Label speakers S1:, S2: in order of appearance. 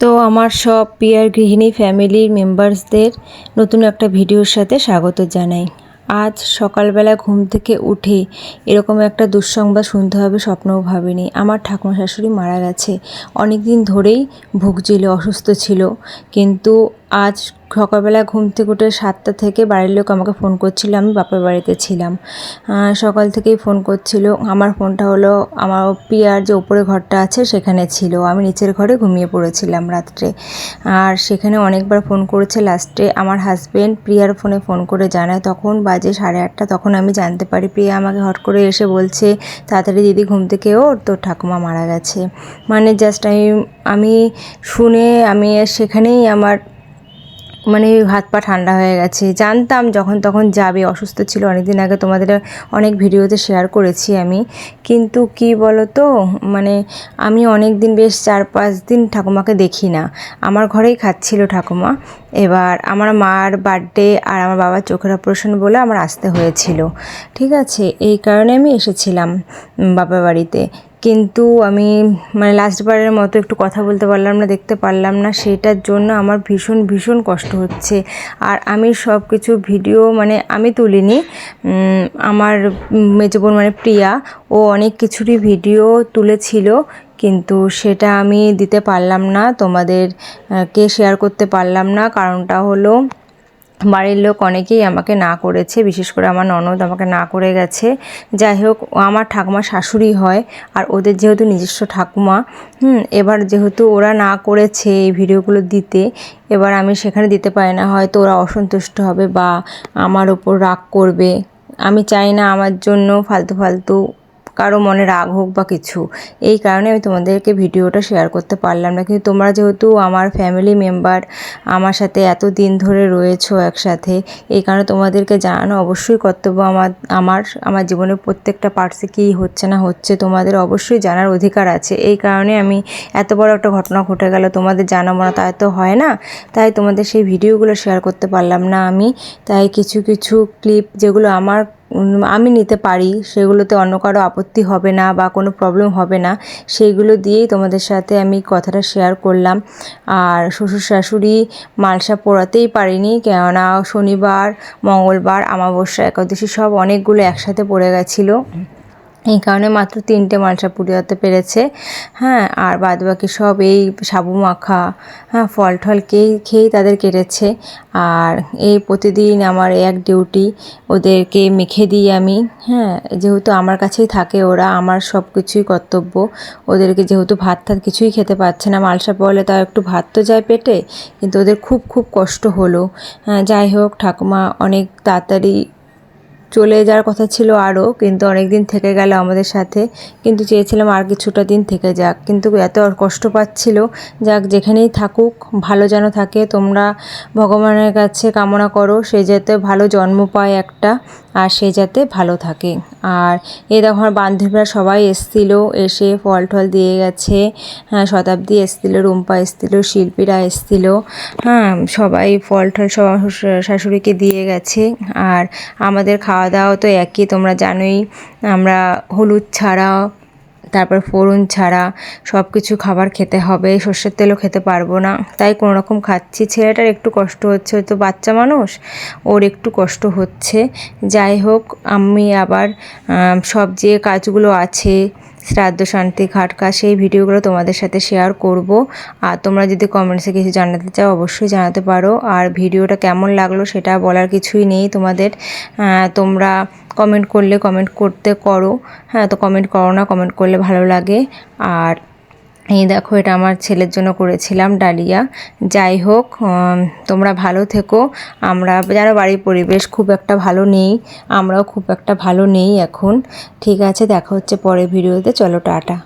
S1: তো আমার সব পিয়ার গৃহিণী ফ্যামিলির মেম্বার্সদের নতুন একটা ভিডিওর সাথে স্বাগত জানাই। আজ সকালবেলা ঘুম থেকে উঠে এরকম একটা দুঃসংবাদ শুনতে হবে স্বপ্নও ভাবিনি। আমার ঠাকুমা শাশুড়ি মারা গেছে। অনেক দিন ধরেই ভুগছিল, অসুস্থ ছিল। কিন্তু আজ সকালবেলা ঘুম থেকে উঠে সাতটা থেকে বাড়ির লোক আমাকে ফোন করছিল, আমি বাপের বাড়িতে ছিলাম। সকাল থেকেই ফোন করছিল। আমার ফোনটা হলো, আমার পিয়ার যে উপরে ঘরটা আছে সেখানে ছিল। আমি নিচের ঘরে ঘুমিয়ে পড়েছিলাম রাত্রে। আর সেখানে অনেকবার ফোন করেছে। লাস্টে আমার হাজব্যান্ড প্রিয়ার ফোনে ফোন করে জানায়। তখন বাজে সাড়ে আটটা, তখন আমি জানতে পারি প্রিয়া আমাকে হট করে এসে বলছে, তাড়াতাড়ি দিদি ঘুম থেকে ওর তোর ঠাকুমা মারা গেছে। মানে জাস্ট আমি আমি শুনে আমি সেখানেই আমার মানে হাত পা ঠান্ডা হয়ে গেছে। জানতাম যখন তখন যাবে, অসুস্থ ছিল অনেকদিন আগে, তোমাদের অনেক ভিডিওতে শেয়ার করেছি আমি। কিন্তু কি বলো তো মানে আমি অনেক দিন বেশ চার পাঁচ দিন ঠাকুমাকে দেখি না। আমার ঘরেই খাচ্ছিল ঠাকুমা। এবার আমার মার বার্থডে আর আমার বাবার চোখের অপারেশন বলে আমার আসতে হয়েছিল। ঠিক আছে, এই কারণে আমি এসেছিলাম বাবার বাড়িতে। কিন্তু আমি মানে লাস্টবারের মতো একটু কথা বলতে পারলাম না, দেখতে পারলাম না। সেটার জন্য আমার ভীষণ ভীষণ কষ্ট হচ্ছে। আর আমি সব কিছু ভিডিও মানে আমি তুলিনি। আমার মেজো বোন মানে প্রিয়া, ও অনেক কিছুরই ভিডিও তুলেছিল, কিন্তু সেটা আমি দিতে পারলাম না। তোমাদেরকে শেয়ার করতে পারলাম না। কারণটা হলো বাড়ির লোক অনেকেই আমাকে না করেছে, বিশেষ করে আমার ননদ আমাকে না করে গেছে। যাই হোক, আমার ঠাকুমা শাশুড়ি হয় আর ওদের যেহেতু নিজস্ব ঠাকুমা, হুম, এবার যেহেতু ওরা না করেছে এই ভিডিওগুলো দিতে, এবার আমি সেখানে দিতে পারি না। হয়তো ওরা অসন্তুষ্ট হবে বা আমার ওপর রাগ করবে। আমি চাই না আমার জন্য ফালতু ফালতু কারও মনে রাগ হোক বা কিছু, এই কারণে আমি তোমাদেরকে ভিডিওটা শেয়ার করতে পারলাম না। কিন্তু তোমরা যেহেতু আমার ফ্যামিলি মেম্বার আমার সাথে এত দিন ধরে রয়েছো একসাথে, এই কারণে তোমাদেরকে জানানো অবশ্যই কর্তব্য। আমার আমার আমার জীবনের প্রত্যেকটা পার্টসে কী হচ্ছে না হচ্ছে তোমাদের অবশ্যই জানার অধিকার আছে। এই কারণে আমি এত বড় একটা ঘটনা ঘটে গেল, তোমাদের জানাব না তাই তো হয় না, তাই তোমাদের সেই ভিডিওগুলো শেয়ার করতে পারলাম না আমি। তাই কিছু কিছু ক্লিপ যেগুলো আমার আমি নিতে পারি, সেগুলোতে অন্য কারও আপত্তি হবে না বা কোনো প্রবলেম হবে না। সেইগুলো দিয়েই তোমাদের সাথে আমি কথাটা শেয়ার করলাম। আর শ্বশুর শাশুড়ি মালসা পড়াতেই পারিনি, কেননা শনিবার, মঙ্গলবার, আমাবস্যা, একাদশী সব অনেকগুলো একসাথে পড়ে গেছিল। এই কারণে মাত্র তিনটে মালসা পুড়িয়াতে পেরেছে। হ্যাঁ আর বাদ বাকি সব এই সাবু মাখা হ্যাঁ ফল টল খেয়েই খেয়েই তাদের কেটেছে। আর এই প্রতিদিন আমার এক ডিউটি ওদেরকে মেখে দিই আমি। হ্যাঁ যেহেতু আমার কাছেই থাকে ওরা, আমার সব কিছুই কর্তব্য। ওদেরকে যেহেতু ভাত টাত কিছুই খেতে পারছে না, মালসা পড়লে তাও একটু ভাত তো যায় পেটে, কিন্তু ওদের খুব খুব কষ্ট হলো। হ্যাঁ যাই হোক, ঠাকুমা অনেক তাড়াতাড়ি চলে যাওয়ার কথা ছিল আরও, কিন্তু অনেক দিন থেকে গেল আমাদের সাথে। কিন্তু চেয়েছিলাম আর কিছুটা দিন থেকে যাক। কিন্তু এত কষ্ট পাচ্ছিল, যাক, যেখানেই থাকুক, ভালো যেন থাকে। তোমরা ভগবানের কাছে কামনা করো, সে যাতে ভালো জন্ম পায় একটা। আর সে যাতে ভালো থাকে। আর এ দেখো আমার বান্ধবীরা সবাই এসছিল, এসে ফল টল দিয়ে গেছে। হ্যাঁ শতাব্দী এসছিল, রুম্পা এসছিল, শিল্পীরা এসছিল। হ্যাঁ সবাই ফল টল সব শাশুড়িকে দিয়ে গেছে। আর আমাদের খাওয়া দাওয়া তো একই, তোমরা জানোই। আমরা হলুদ ছাড়া তারপর ফোড়ন ছাড়া সব কিছু খাবার খেতে হবে, সর্ষের তেলও খেতে পারব না। তাই কোনো রকম খাচ্ছি। ছেলেটার একটু কষ্ট হচ্ছে হয়তো বাচ্চা মানুষ, ওর একটু কষ্ট হচ্ছে। যাই হোক, আমি আবার সব যে কাজগুলো আছে শ্রাদ্ধ শান্তি ঘাটকা, সেই ভিডিওগুলো তোমাদের সাথে শেয়ার করব। আর তোমরা যদি কমেন্টসে কিছু জানাতে চাও, অবশ্যই জানাতে পারো। আর ভিডিওটা কেমন লাগল সেটা বলার কিছুই নেই তোমাদের। তোমরা কমেন্ট করলে কমেন্ট করতে করো। হ্যাঁ তো কমেন্ট করো না কমেন্ট করলে ভালো লাগে। আর এই দেখো, এটা আমার ছেলের জন্য করেছিলাম ডালিয়া। যাই হোক তোমরা ভালো থেকো। আমরা যারা বাড়ির পরিবেশ খুব একটা ভালো নেই, আমরাও খুব একটা ভালো নেই এখন। ঠিক আছে, দেখা হচ্ছে পরে ভিডিওতে। চলো, টাটা।